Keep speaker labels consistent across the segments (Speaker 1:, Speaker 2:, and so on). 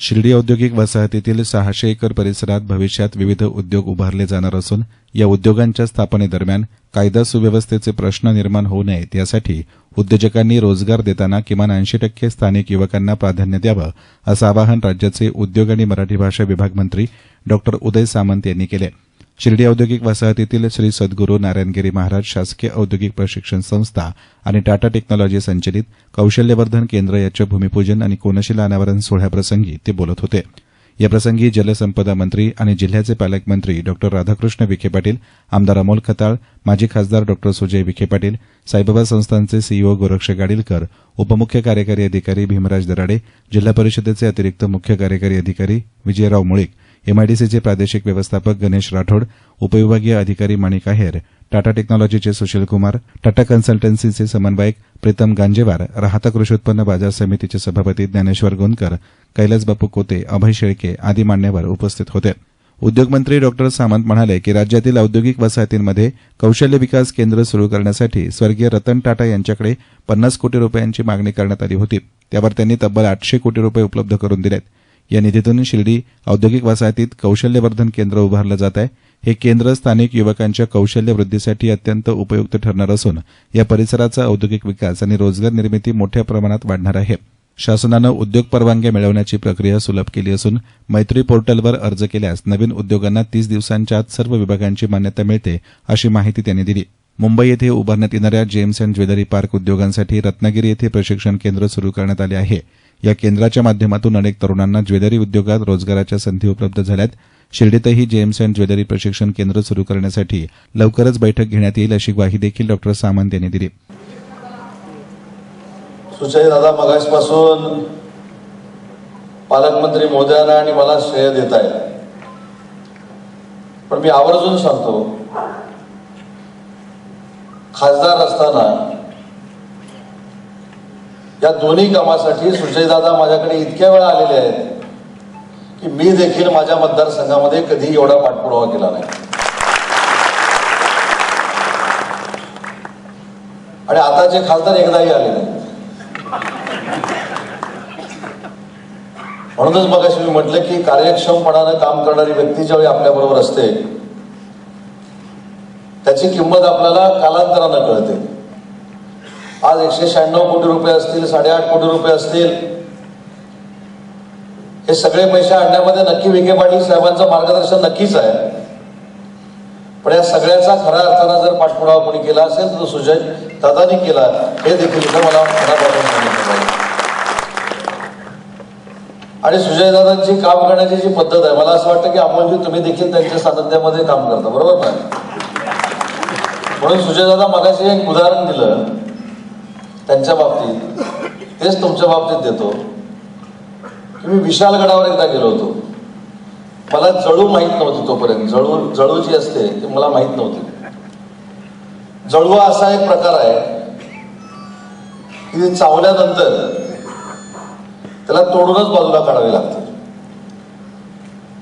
Speaker 1: शिर्डी औद्योगिक वसाहतीतील सहाशे एकर परिसरात भविष्यात विविध उद्योग उभारले जाणार असून या उद्योगांच्या स्थापनेदरम्यान कायदा सुव्यवस्थेचे प्रश्न निर्माण होऊ नयेत यासाठी उद्योजकांनी रोजगार देताना किमान ऐंशी टक्के स्थानिक युवकांना प्राधान्य द्यावं असं आवाहन राज्याचे उद्योग आणि मराठी भाषा विभाग मंत्री डॉ उदय सामंत यांनी केलं. शिर्डी औद्योगिक वसाहतीतील श्री सद्गुरू नारायणगिरी महाराज शासकीय औद्योगिक प्रशिक्षण संस्था आणि टाटा टेक्नॉलॉजी संचलित कौशल्यवर्धन केंद्र याच्या भूमिपूजन आणि कोनशिला अनावरण सोहळ्याप्रसंगी ते बोलत होते. याप्रसंगी जलसंपदा मंत्री आणि जिल्ह्याचे पालकमंत्री डॉ. राधाकृष्ण विखे पाटील आमदार अमोल खताळ माजी खासदार डॉ. सुजय विखे पाटील साईबाबा संस्थांचे सीईओ गोरक्ष गाडीलकर उपमुख्य कार्यकारी अधिकारी भीमराज दराडे जिल्हा परिषदेचे अतिरिक्त मुख्य कार्यकारी अधिकारी विजयराव मुळीक एमआयडीसीचे प्रादेशिक व्यवस्थापक गणेश राठोड उपविभागीय अधिकारी माणिक आहेर टाटा टेक्नॉलॉजीचे सुशील कुमार टाटा कन्सल्टन्सीचे समन्वयक प्रीतम गांजेवार राहता कृषी उत्पन्न बाजार समितीचे सभापती ज्ञानेश्वर गोंदकर कैलास बापू कोते अभय शेळके आदी मान्यवर उपस्थित होते. उद्योगमंत्री डॉक्टर सामंत म्हणाले की राज्यातील औद्योगिक वसाहतींमध्ये कौशल्य विकास केंद्र सुरू करण्यासाठी स्वर्गीय रतन टाटा यांच्याकडे पन्नास कोटी रुपयांची मागणी करण्यात आली होती. त्यावर त्यांनी तब्बल आठशे कोटी रुपये उपलब्ध करून दिलेत. या निधीतून शिर्डी औद्योगिक वसाहतीत कौशल्यवर्धन केंद्र उभारलं जात आहे. हे केंद्र स्थानिक युवकांच्या कौशल्य वृद्धीसाठी अत्यंत उपयुक्त ठरणार असून या परिसराचा औद्योगिक विकास आणि रोजगार निर्मिती मोठ्या प्रमाणात वाढणार आहे. शासनानं उद्योग परवानग्या मिळवण्याची प्रक्रिया सुलभ केली असून मैत्री पोर्टलवर अर्ज केल्यास नवीन उद्योगांना तीस दिवसांच्या आत सर्व विभागांची मान्यता मिळते अशी माहिती त्यांनी दिली. मुंबई येथे उभारण्यात येणाऱ्या जेम्स अँड ज्वेलरी पार्क उद्योगांसाठी रत्नागिरी येथे प्रशिक्षण केंद्र सुरू करण्यात आले आहे. या केंद्राच्या माध्यमातून अनेक तरुणांना ज्वेलरी उद्योगात रोजगाराच्या संधी उपलब्ध झाल्यात. शिर्डीतही जेम्स अँड ज्वेलरी प्रशिक्षण केंद्र सुरू करण्यासाठी लवकरच बैठक घेण्यात येईल अशी ग्वाही देखील डॉक्टर सामंत यांनी दिली.
Speaker 2: दादा मगासपासून पालकमंत्री मोदयांना आणि मला श्रेय देत आहेत. पण मी आवर्जून सांगतो खासदार असताना या दोन्ही कामासाठी सुजयदादा माझ्याकडे इतक्या वेळा आलेले आहेत की मी देखील माझ्या मतदारसंघामध्ये कधी एवढा पाठपुरावा केला नाही. आणि आताचे खासदार एकदाही आले नाही म्हणूनच मग मी म्हटलं की कार्यक्षमपणानं काम करणारी व्यक्ती ज्यावेळी आपल्या बरोबर असते त्याची किंमत आपल्याला कालांतरानं कळते. आज एकशे शहाण्णव कोटी रुपये असतील साडेआठ कोटी रुपये असतील. हे सगळे पैसे आणण्यामध्ये नक्की विखे पाटील साहेबांचं मार्गदर्शन नक्कीच आहे. पण या सगळ्याचा खऱ्या अर्थानं जर पाठपुरावा कोणी केला असेल तर सुजय दादानी केला. हे देखील इथं मला मनापासून सांगितलं आणि सुजयदादांची काम करण्याची जी पद्धत आहे मला असं वाटतं की अमोलजी तुम्ही देखील त्यांच्या सानिध्यामध्ये काम करता बरोबर ना? म्हणून सुजयदादा मगाशी एक उदाहरण दिलं. त्यांच्या बाबतीत तेच तुमच्या बाबतीत देतो. की मी विशालगडावर एकदा गेलो होतो. मला जळू माहीत नव्हती तोपर्यंत. जळू जळू जी असते ती मला माहीत नव्हती. जळुवा असा एक प्रकार आहे की चावल्यानंतर त्याला तोडूनच बाजूला काढावे लागते.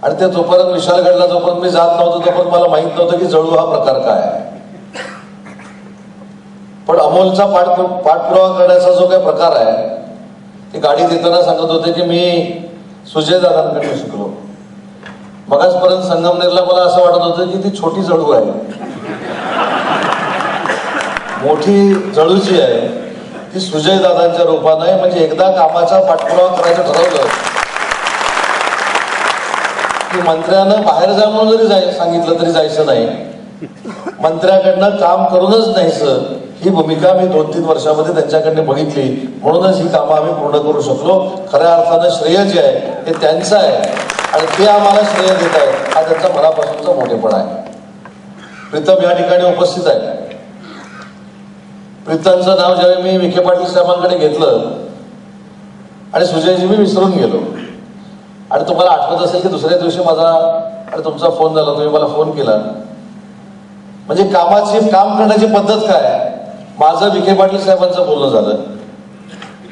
Speaker 2: आणि ते जोपर्यंत विशालगडला जोपर्यंत मी जात नव्हतो तोपर्यंत मला माहीत नव्हतं की जळू हा प्रकार काय आहे. पण अमोलचा पाठ पाठपुरावा करण्याचा जो काही प्रकार आहे ते गाडी देताना सांगत होते की मी सुजय दादांकडे शिकलो. मगाचपर्यंत संगमनेरला मला असं वाटत होतं की ती छोटी जळू आहे. मोठी जळू जी आहे. ती सुजय दादांच्या रूपानं आहे. म्हणजे एकदा कामाचा पाठपुरावा करायचं ठरवलं की मंत्र्यानं बाहेर जाऊन जरी जाय सांगितलं तरी जायचं नाही. मंत्र्याकडनं काम करूनच नाहीचं ही भूमिका मी दोन तीन वर्षामध्ये त्यांच्याकडनं बघितली. म्हणूनच ही कामं आम्ही पूर्ण करू शकलो. खऱ्या अर्थानं श्रेय जे आहे ते त्यांचं आहे. आणि ते आम्हाला श्रेय देत आहेत. हा त्यांचा मनापासूनचा मोठेपणा आहे. प्रीतम या ठिकाणी उपस्थित आहे. प्रीतमचं नाव ज्यावेळी मी विखे पाटील साहेबांकडे घेतलं आणि सुजयजी मी विसरून गेलो. आणि तुम्हाला आठवत असेल की दुसऱ्या दिवशी माझा आणि तुमचा फोन झाला तुम्ही मला फोन केला. म्हणजे कामाची काम करण्याची पद्धत काय आहे? माझं विखे पाटील साहेबांचं बोलणं झालं.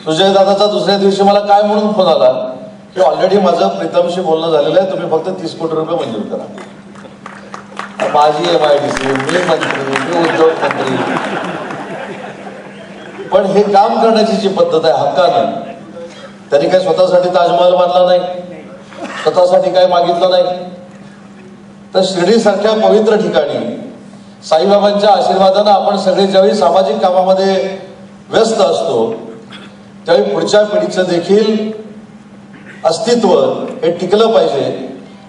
Speaker 2: सुजय दादाचा दुसऱ्या दिवशी मला काय म्हणून फोन आला की ऑलरेडी माझं प्रीतमशी बोलणं झालेलं आहे तुम्ही फक्त तीस कोटी रुपये मंजूर करा. माझी एम आय डी सी मी मंत्री मी उद्योगमंत्री पण हे काम करण्याची जी पद्धत आहे हक्कानं त्यांनी काही स्वतःसाठी ताजमहल बांधला नाही स्वतःसाठी काय मागितलं नाही. तर शिर्डीसारख्या पवित्र ठिकाणी साईबाबांच्या आशीर्वादानं आपण सगळे ज्यावेळी सामाजिक कामामध्ये व्यस्त असतो त्यावेळी पुढच्या पिढीचं देखील अस्तित्व हे टिकलं पाहिजे.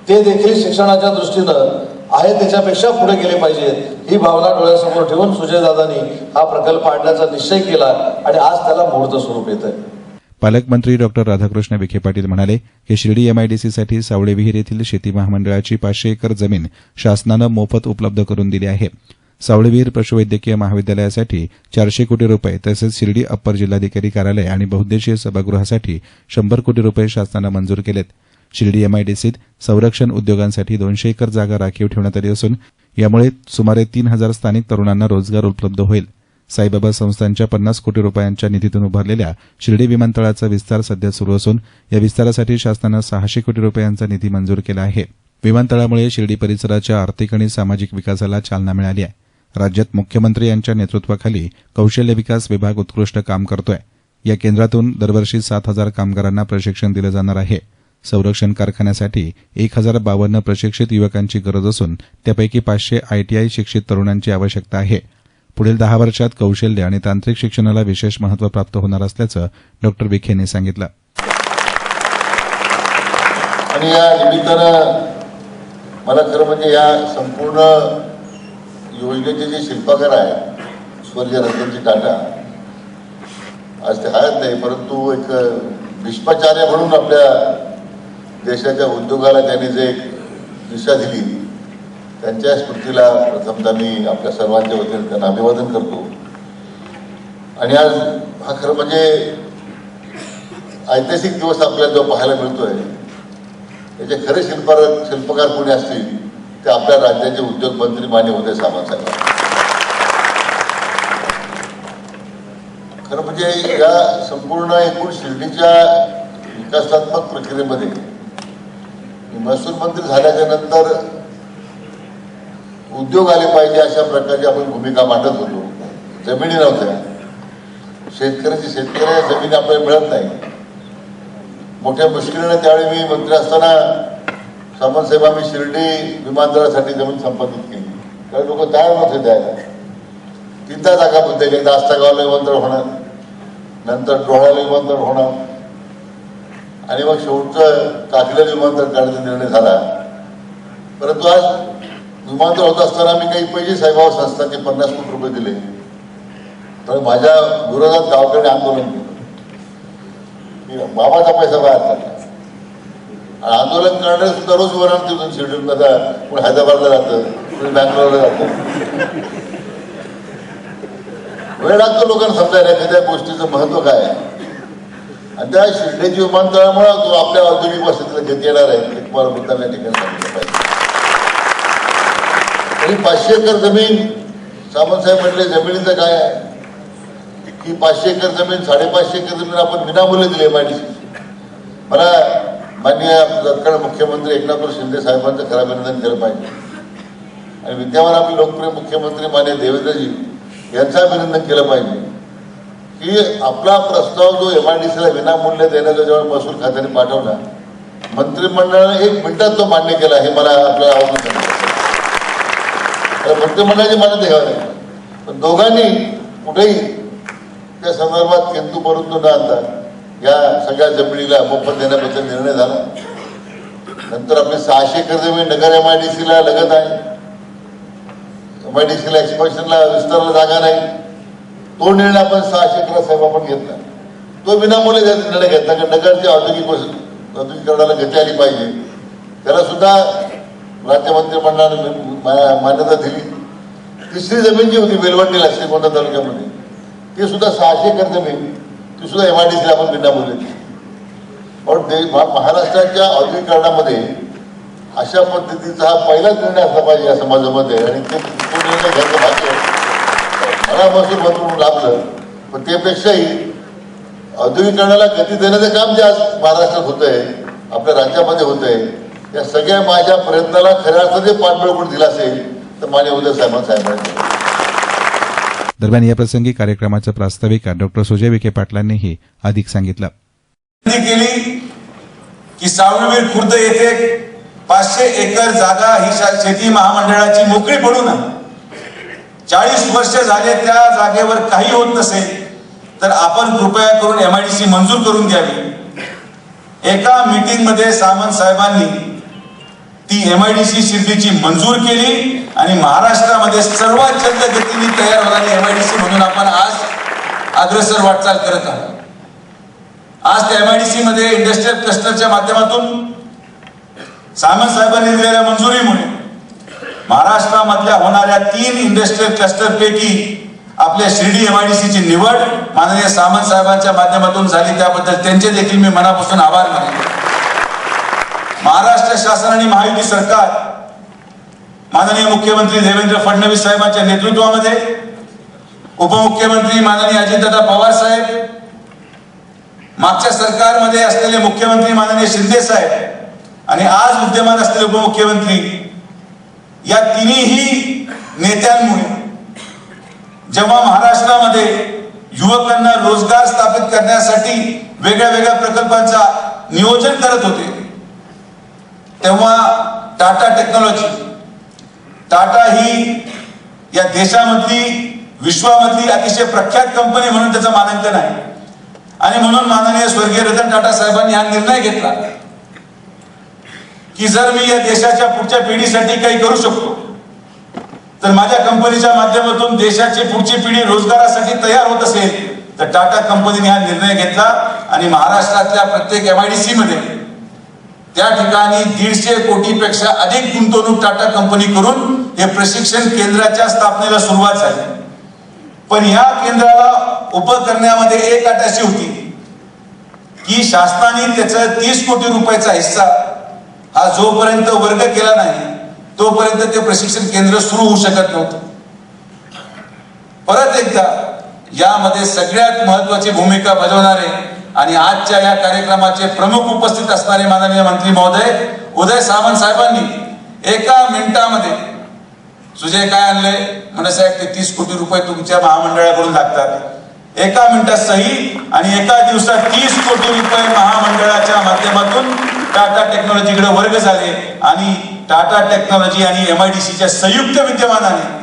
Speaker 2: ते देखील शिक्षणाच्या दृष्टीनं आहे त्याच्यापेक्षा पुढे गेले पाहिजेत. ही भावना डोळ्यासमोर ठेवून सुजयदादांनी हा प्रकल्प आणण्याचा निश्चय केला आणि आज त्याला मुहूर्त स्वरूप येत आहे
Speaker 1: पालकमंत्री डॉक्टर राधाकृष्ण विखे पाटील म्हणाले की शिर्डी एमआयडीसीसाठी सावळे विहीर येथील शेती महामंडळाची पाचशे एकर जमीन शासनानं मोफत उपलब्ध करून दिली आहे. सावळेविहीर पशुवैद्यकीय महाविद्यालयासाठी चारशे कोटी रुपये तसेच शिर्डी अप्पर जिल्हाधिकारी कार्यालय आणि बहुद्देशीय सभागृहासाठी शंभर कोटी रुपये शासनानं मंजूर केलेत. शिर्डी एमआयडीसीत संरक्षण उद्योगांसाठी दोनशे एकर जागा राखीव ठेवण्यात आली असून यामुळे सुमारे तीन हजार स्थानिक तरुणांना रोजगार उपलब्ध होईल. साईबाबा संस्थांच्या पन्नास कोटी रुपयांच्या निधीतून उभारलेल्या शिर्डी विमानतळाचा विस्तार सध्या सुरू असून या विस्तारासाठी शासनानं सहाशे कोटी रुपयांचा निधी मंजूर केला आहे. विमानतळामुळे शिर्डी परिसराच्या आर्थिक आणि सामाजिक विकासाला चालना मिळाली आहे. राज्यात मुख्यमंत्री यांच्या नेतृत्वाखाली कौशल्य विकास विभाग उत्कृष्ट काम करतोय. या केंद्रातून दरवर्षी सात हजार कामगारांना प्रशिक्षण दिलं जाणार आहे. संरक्षण कारखान्यासाठी एक हजार बावन्न प्रशिक्षित युवकांची गरज असून त्यापैकी पाचशे आयटीआय शिक्षित तरुणांची आवश्यकता आहे. पुढील दहा वर्षात कौशल्य आणि तांत्रिक शिक्षणाला विशेष महत्त्व प्राप्त होणार असल्याचं डॉ. यांनी सांगितलं.
Speaker 3: आणि या निमित्तानं मला खरं म्हणजे या संपूर्ण योजनेचे जे शिल्पकार आहे स्वर्गीय रतनजी टाटा आज ते आहेत नाही परंतु एक भीष्माचार्य म्हणून आपल्या देशाच्या उद्योगाला त्यांनी जे एक दिशा दिली त्यांच्या स्मृतीला प्रथमता मी आपल्या सर्वांच्या वतीने त्यांना अभिवादन करतो. आणि आज हा खरं म्हणजे ऐतिहासिक दिवस आपल्याला जो पाहायला मिळतोय याचे खरे शिल्पकार शिल्पकार कोणी असतील ते आपल्या राज्याचे उद्योगमंत्री मान्य उदय सामंत साहेब खरं म्हणजे या संपूर्ण एकूण शिर्डीच्या विकासात्मक प्रक्रियेमध्ये महसूल मंत्री झाल्याच्यानंतर उद्योग आले पाहिजे अशा प्रकारची आपण भूमिका मांडत होतो. जमिनी नव्हत्या. शेतकऱ्याची शेतकऱ्या जमीन आपल्याला मिळत नाही. मोठ्या मुश्किलीने त्यावेळी मी मंत्री असताना सामंतसाहेब आम्ही शिर्डी विमानतळासाठी जमीन संपादित केली. त्यावेळी लोक तयार नव्हते द्यायला. तीनदा जागा बद्दल एकदा आस्थागावला विमानतळ होणार. नंतर डोळ्याला विमानतळ होणार. आणि मग शेवटचं काकड्याला विमानतळ काढण्याचा निर्णय झाला. परंतु आज विमानतळ होत असताना मी काही पैसे साईबाबा हो, संस्थांचे पन्नास कोटी रुपये दिले. तर माझ्या विरोधात गावकडे आंदोलन केलं. बाबाचा पैसा बाहेर काढला आणि आंदोलन करणारे सुद्धा रोज वरण तिथून शिर्डीतून आता कोणी हैदराबादला जातं कोणी बँगलोरला जातं. वेळ लागतो लोकांना समजायला एखाद्या गोष्टीचं महत्त्व काय आहे? आणि त्या शिर्डीची विमानतळामुळे तो आपल्या औद्योगिक वस्तीला घेत येणार आहे तुम्हाला मुद्दाम या ठिकाणी सांगितलं पाहिजे. आणि पाचशे एकर जमीन सामंतसाहेब म्हटले जमिनीचं काय आहे? की पाचशे एकर जमीन साडेपाचशे एकर जमीन आपण विनामूल्य दिली एमआयडीसी मला माननीय तत्काळ मुख्यमंत्री एकनाथराव शिंदे साहेबांचं खरं अभिनंदन केलं पाहिजे. आणि विद्यमान आपले लोकप्रिय मुख्यमंत्री मान्य देवेंद्रजी यांचं अभिनंदन केलं पाहिजे. की आपला प्रस्ताव जो एम आय डी सीला विनामूल्य देण्याचा जेव्हा महसूल खात्याने पाठवला मंत्रिमंडळाने एक मिनिटात तो मान्य केला हे मला आपल्याला आवडून सांगितलं तर मंत्रिमंडळाची मान्यता नाही पण दोघांनी कुठेही त्या संदर्भात किंतू परंतु न आणता या सगळ्या जमिनीला मोफत देण्याबद्दल निर्णय झाला. नंतर आपले सहाशे एकर जमीन नगर एम आय डी सीला लगत आहे. एम आय डी सीला एक्सपान्शनला विस्तारला जागा नाही. तो निर्णय आपण सहाशे एकर साहेब आपण घेतला. तो विनामूल्य निर्णय घेतला कारण नगरच्या औद्योगिक औद्योगिकरणाला गती आली पाहिजे. त्याला सुद्धा राज्य मंत्रिमंडळाने मा- मान्यता दिली. तिसरी जमीन जी होती बेलवंडीला श्रीगोंदा तालुक्यामध्ये ती सुद्धा सहाशे एकर जमीन ती सुद्धा एम आय डी सीला आपण विनामूल्य दिली पण महाराष्ट्राच्या औद्योगिकरणामध्ये अशा पद्धतीचा हा पहिलाच निर्णय असला पाहिजे या समाजामध्ये आणि ते तो निर्णय घ्यायचं भाग्य मला महसूल म्हणून लाभलं. पण त्यापेक्षाही औद्योगिकरणाला गती देण्याचं काम जे आज महाराष्ट्रात होतंय आपल्या राज्यामध्ये होतंय या सगळ्या माझ्या प्रयत्नाला खऱ्या अर्थाने पाठबळ कोणी दिला असेल तर मान्य उदय साहेबांनी साहेबांनी
Speaker 1: दरम्यान याप्रसंगी कार्यक्रमाच्या प्रास्ताविका डॉ सुजय विखे पाटलांनीही अधिक सांगितलं.
Speaker 4: केली की सावळवीर खुर्द येथे पाचशे एकर जागा ही शेती महामंडळाची मोकळी पडू नये. चाळीस वर्ष झाले त्या जागेवर काही होत नसेल तर आपण कृपया करून एमआयडीसी मंजूर करून द्यावी एका मीटिंगमध्ये सामंत साहेबांनी ती एम आय डी सी शिर्डीची मंजूर केली आणि महाराष्ट्रामध्ये सर्वात जलद गतीने तयार होणारी सी म्हणून आपण आज अग्रसर वाटचाल करत आहोत. आज त्या सी मध्ये इंडस्ट्रियल क्लस्टरच्या माध्यमातून सामंत साहेबांनी दिलेल्या मंजुरीमुळे महाराष्ट्रामधल्या होणाऱ्या तीन इंडस्ट्रियल क्लस्टर पैकी आपल्या शिर्डी एम आय डी सीची निवड माननीय सामंत साहेबांच्या माध्यमातून झाली. त्याबद्दल त्यांचे देखील मी मनापासून आभार मानले महाराष्ट्र शासन आणि महायुती सरकार माननीय मुख्यमंत्री देवेंद्र फडणवीस साहेबांच्या नेतृत्वामध्ये उपमुख्यमंत्री माननीय अजितदादा पवार साहेब मागच्या सरकारमध्ये असलेले मुख्यमंत्री माननीय शिंदे साहेब आणि आज विद्यमान असलेले उपमुख्यमंत्री या तिन्ही नेत्यांमुळे जेव्हा महाराष्ट्रामध्ये युवकांना रोजगार स्थापित करण्यासाठी वेगळ्या वेगळ्या प्रकल्पांचा नियोजन करत होते तेव्हा टाटा टेक्नॉलॉजी टाटा ही या देशामधली विश्वामधली अतिशय प्रख्यात कंपनी म्हणून त्याचं मानांकन आहे. आणि म्हणून माननीय स्वर्गीय रतन टाटा साहेबांनी हा निर्णय घेतला की जर मी या देशाच्या पुढच्या पिढीसाठी काही करू शकतो तर माझ्या कंपनीच्या माध्यमातून देशाची पुढची पिढी रोजगारासाठी तयार होत असेल तर टाटा कंपनीने हा निर्णय घेतला आणि महाराष्ट्रातल्या प्रत्येक एमआयडीसी मध्ये त्या ठिकाणी दीडशे कोटीपेक्षा अधिक गुंतवणूक टाटा कंपनी करून हे प्रशिक्षण केंद्राच्या स्थापनेला सुरुवात झाली. पण या केंद्राला उपकरण्यामध्ये करण्यामध्ये एक अट अशी होती. की शासनाने त्याचा तीस कोटी रुपयाचा हिस्सा हा जोपर्यंत वर्ग केला नाही तोपर्यंत ते प्रशिक्षण केंद्र सुरू होऊ शकत नव्हतं. परत एकदा यामध्ये सगळ्यात महत्वाची भूमिका बजावणारे आणि आजच्या या कार्यक्रमाचे प्रमुख उपस्थित असणारे माननीय मंत्री महोदय उदय सावंत साहेबांनी एका मिनिटामध्ये सुजय काय आणले? म्हणे साहेब ते तीस कोटी रुपये तुमच्या महामंडळाकडून लागतात. एका मिनिटात सही आणि एका दिवसात तीस कोटी रुपये महामंडळाच्या माध्यमातून टाटा टेक्नॉलॉजीकडे वर्ग झाले आणि टाटा टेक्नॉलॉजी आणि एमआयडीसीच्या संयुक्त विद्यमानाने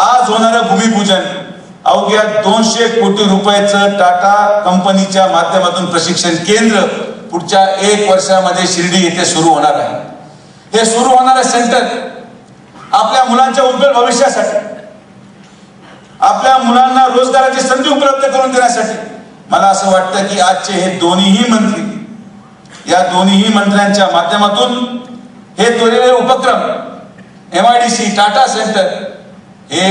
Speaker 4: आज होणारं भूमिपूजन अवघ्या दोनशे कोटी रुपयाचं टाटा कंपनीच्या माध्यमातून प्रशिक्षण केंद्र पुढच्या एक वर्षामध्ये शिर्डी येथे सुरू होणार आहे. हे सुरू होणारे सेंटर आपल्या मुलांच्या उज्ज्वल भविष्यासाठी आपल्या मुलांना रोजगाराची संधी उपलब्ध करून देण्यासाठी मला असं वाटतं की आजचे हे दोन्हीही मंत्री या दोन्हीही मंत्र्यांच्या माध्यमातून हे दोन्ही उपक्रम M I D C Tata centre हे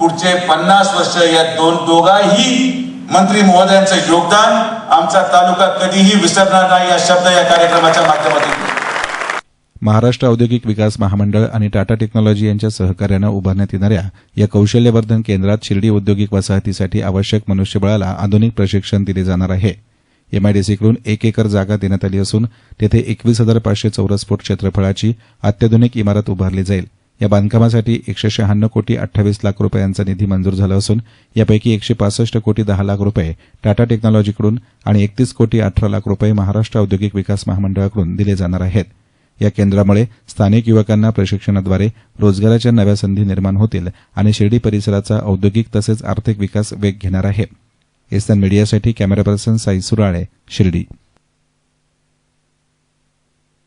Speaker 4: पुढचे पन्नास वर्ष या दोन दोघाही मंत्री महोदयांचं योगदान आमचा तालुका कधीही विसरणार नाही या शब्द या कार्यक्रमाच्या माध्यमातून.
Speaker 1: महाराष्ट्र औद्योगिक विकास महामंडळ आणि टाटा टेक्नॉलॉजी यांच्या सहकार्यानं उभारण्यात येणाऱ्या या कौशल्यवर्धन केंद्रात शिर्डी औद्योगिक वसाहतीसाठी आवश्यक मनुष्यबळाला आधुनिक प्रशिक्षण दिले जाणार आहे. एमआयडीसीकडून एक एकर जागा देण्यात आली असून तेथे एकवीस हजार पाचशे चौरस फूट क्षेत्रफळाची अत्याधुनिक इमारत उभारली जाईल. या बांधकामासाठी एकशे शहाण्णव कोटी अठ्ठावीस लाख रुपयांचा निधी मंजूर झाला असून यापैकी एकशे पासष्ट कोटी दहा लाख रुपये टाटा टेक्नॉलॉजीकडून आणि एकतीस कोटी अठरा लाख रुपये महाराष्ट्र औद्योगिक विकास महामंडळाकडून दिले जाणार आहेत. या केंद्रामुळे स्थानिक युवकांना प्रशिक्षणाद्वारे रोजगाराच्या नव्या संधी निर्माण होतील आणि शिर्डी परिसराचा औद्योगिक तसेच आर्थिक विकास वेग घेणार आहे. एसन मीडियासाठी कॅमेरा पर्सन साई सुराळे शिर्डी.